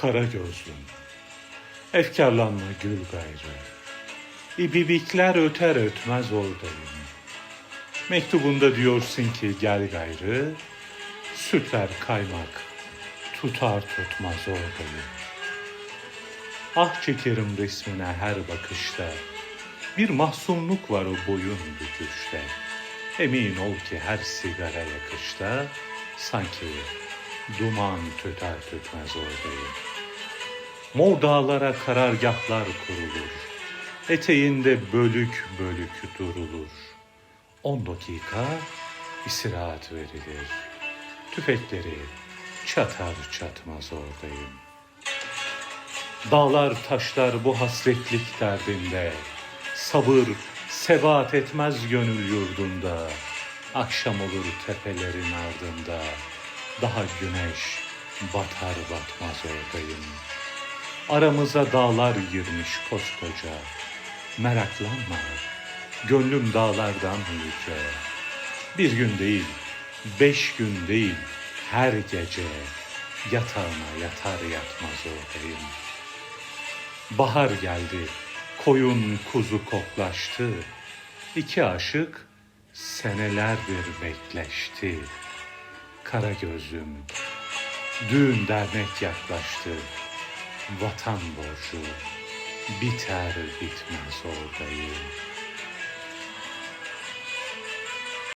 Kara gözlüm, efkarlanma gül gayrı. İbibikler öter ötmez oradayım. Mektubunda diyorsun ki gel gayrı, sütler kaymak, tutar tutmaz oradayım. Ah çekerim resmine her bakışta, bir mahzunluk var o boyun büküşte. Emin ol ki her sigara yakışta, sanki duman tüter tütmez oradayım. Mor dağlara karargahlar kurulur, eteğinde bölük bölük durulur. On dakika istirahat verilir, tüfekleri çatar çatmaz oradayım. Dağlar taşlar bu hasretlik derdinde, Sabır sebat etmez gönül yurdunda, Akşam olur tepelerin ardında, Daha güneş batar batmaz oradayım. Aramıza dağlar girmiş koskoca, Meraklanma, gönlüm dağlardan yüce. Bir gün değil, beş gün değil, her gece Yatağıma yatar yatmaz oradayım. Bahar geldi, koyun kuzu koklaştı. İki aşık senelerdir bekleşti. Kara gözlüm, düğün dernek yaklaştı. Vatan borcu biter bitmez oradayım.